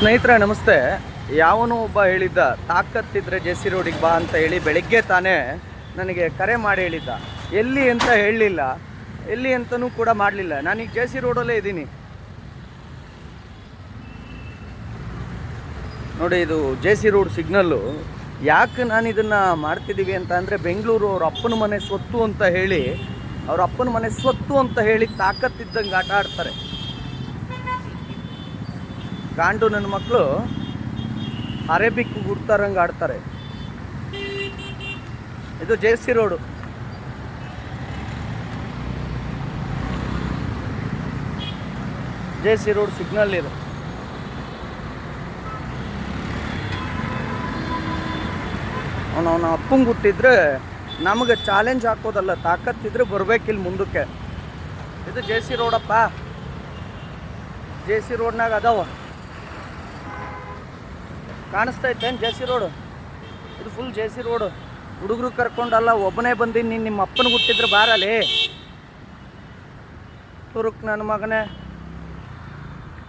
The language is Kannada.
ಸ್ನೇಹಿತರೆ, ನಮಸ್ತೆ. ಯಾವನೋ ಒಬ್ಬ ಹೇಳಿದ್ದ, ತಾಕತ್ತಿದ್ರೆ ಜೆ ಸಿ ರೋಡಿಗೆ ಬಾ ಅಂತ ಹೇಳಿ ಬೆಳಗ್ಗೆ ತಾನೇ ನನಗೆ ಕರೆ ಮಾಡಿ ಹೇಳಿದ್ದ. ಎಲ್ಲಿ ಅಂತ ಹೇಳಲಿಲ್ಲ. ಎಲ್ಲಿ ಅಂತಲೂ ಕೂಡ ಮಾಡಲಿಲ್ಲ. ನಾನೀಗ ಜೆ ಸಿ ರೋಡಲ್ಲೇ ಇದ್ದೀನಿ. ನೋಡಿ, ಇದು ಜೆ ಸಿ ರೋಡ್ ಸಿಗ್ನಲ್ಲು. ಯಾಕೆ ನಾನು ಇದನ್ನು ಮಾಡ್ತಿದ್ದೀವಿ ಅಂತ ಅಂದರೆ, ಬೆಂಗಳೂರು ಅವ್ರ ಅಪ್ಪನ ಮನೆ ಸ್ವತ್ತು ಅಂತ ಹೇಳಿ, ಅವ್ರ ಅಪ್ಪನ ಮನೆ ಸ್ವತ್ತು ಅಂತ ಹೇಳಿ ತಾಕತ್ತಿದ್ದಂಗೆ ಆಟ ಆಡ್ತಾರೆ. ಗಾಂಡು ನನ್ನ ಮಕ್ಕಳು ಅರೇಬಿಕ್ ಗುಡ್ತಾರಂಗೆ ಆಡ್ತಾರೆ. ಇದು J C road. J C road signal ಇದು. ಅವನವನ ಅವನ ಅಪ್ಪಂಗೆ ಹುಟ್ಟಿದ್ರೆ ನಮಗೆ ಚಾಲೆಂಜ್ ಹಾಕೋದಲ್ಲ, ತಾಕತ್ತಿದ್ರೆ ಬರ್ಬೇಕಿಲ್ಲಿ ಮುಂದಕ್ಕೆ. ಇದು ಜೆ ಸಿ ರೋಡಪ್ಪ. ಜೆ ಸಿ ರೋಡ್ನಾಗ ಅದಾವ. ಕಾಣಿಸ್ತೈತೇನು ಜೆ ಸಿ ರೋಡು? ಇದು ಫುಲ್ ಜೆ ಸಿ ರೋಡು. ಹುಡುಗರು ಕರ್ಕೊಂಡಲ್ಲ, ಒಬ್ಬನೇ ಬಂದಿನಿ, ನೀನು ನಿಮ್ಮ ಅಪ್ಪನ ಹುಟ್ಟಿದ್ರೆ ಬಾರಲ್ಲಿ. ತುರುಕ್ ನನ್ನ ಮಗನೇ.